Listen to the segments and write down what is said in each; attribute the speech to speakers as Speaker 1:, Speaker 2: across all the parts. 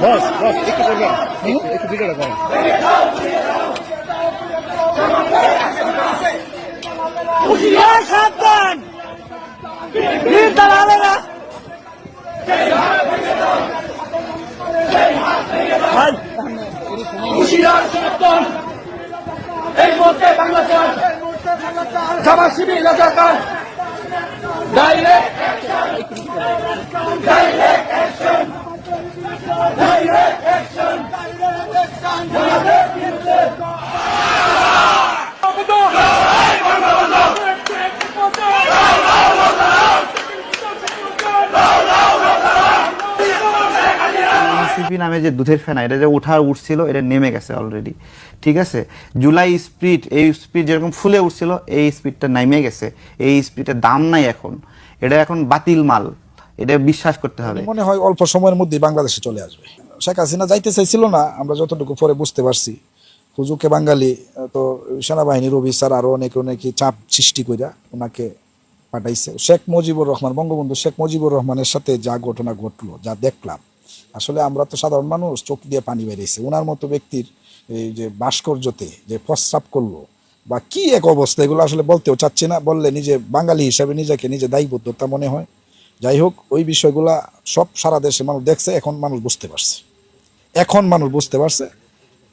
Speaker 1: বস বস একটু করবেন একটু- ভিডিওটা করেন
Speaker 2: সাবধান। দালালেরা।
Speaker 3: হুশিয়ার সাবধান। এই মুহূর্তে বাংলাদেশ। জামা শিবির রাজাকার। ডাইরেক্ট।
Speaker 4: সিপি নামে যে দুধের ফেনা, এটা যে উঠা উঠছিল, এটা নেমে গেছে অলরেডি ঠিক আছে? জুলাই স্পিড, এই স্পিড যেরকম ফুলে উঠছিল, এই স্পিডটা নেমে গেছে। এই স্পিডের দাম নাই এখন। এটা এখন বাতিল মাল। এটা বিশ্বাস করতে হবে।
Speaker 5: মনে হয় অল্প সময়ের মধ্যেই বাংলাদেশে চলে আসবে। শেখ হাসিনা যাইতে চাইছিল না, আমরা যতটুকু পরে বুঝতে পারছি। হুজুকে বাঙালি তো সেনাবাহিনীর অফিসার আরও অনেকে অনেকে চাপ সৃষ্টি কইরা ওনাকে পাঠাইছে। শেখ মুজিবুর রহমান, বঙ্গবন্ধু শেখ মুজিবুর রহমানের সাথে যা ঘটনা ঘটলো, যা দেখলাম আসলে আমরা তো সাধারণ মানুষ, চোখ দিয়ে পানি বেরিয়েছে। ওনার মতো ব্যক্তির এই যে ভাস্কর্যতে যে প্রস্রাব করল, বা কি এক অবস্থা, এগুলো আসলে বলতেও চাচ্ছি না। বললে নিজে বাঙালি হিসাবে নিজেকে নিজে দায়বদ্ধতা মনে হয়। যাই হোক, ওই বিষয়গুলা সব সারা দেশে মানুষ দেখছে, এখন মানুষ বুঝতে পারছে। এখন মানুষ বুঝতে পারছে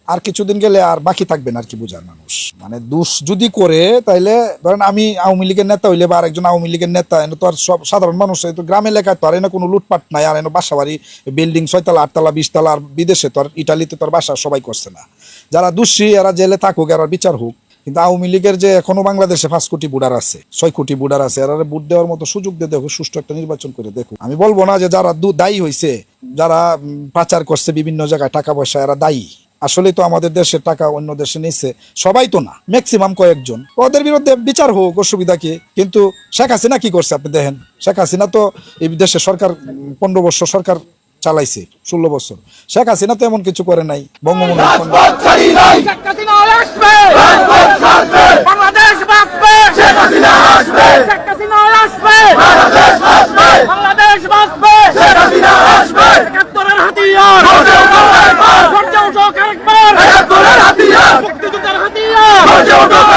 Speaker 5: আর কিছুদিন গেলে আর বাকি থাকবে না আর কি বোঝার মানুষ। মানে দুষ যদি করে, তাইলে ধরেন আমি আওয়ামী লীগের নেতা হইলে বা আরেকজন আওয়ামী লীগের নেতা, এনে তো আর সব সাধারণ মানুষ তো গ্রাম এলাকায় তো আর এনে কোনো লুটপাট নাই, আর এনে বাসা বাড়ি বিল্ডিং ছয়তলা, আটতলা, বিশতলা, আর বিদেশে তো আর ইটালিতে তো আর বাসা সবাই করছে না। যারা দোষী, এরা জেলে থাকুক, এরা বিচার হোক, কিন্তু আওয়ামী লীগের যে এখনও বাংলাদেশে পাঁচ কোটি বুডার আছে, ছয় কোটি বুডার আছে, এরা বুট দেওয়ার মতো সুযোগ দিয়ে দেখো, সুষ্ঠু একটা নির্বাচন করে দেখো। আমি বলব না যে যারা দায়ী হয়েছে যারা পাচার করছে বিভিন্ন জায়গায় টাকা পয়সা, এরা দায়ী। আসলে তো আমাদের দেশের টাকা অন্য দেশে নিচ্ছে সবাই তো না ম্যাক্সিমাম কয়েকজন। ওদের বিরুদ্ধে বিচার হোক অসুবিধা কি? কিন্তু শেখ হাসিনা কি করছে আপনি দেখেন? শেখ হাসিনা তো এই দেশে সরকার পনেরো বছর সরকার চালাইছে ষোলো বছর। শেখ হাসিনা তো এমন কিছু করে নাই বঙ্গবন্ধু
Speaker 2: don't.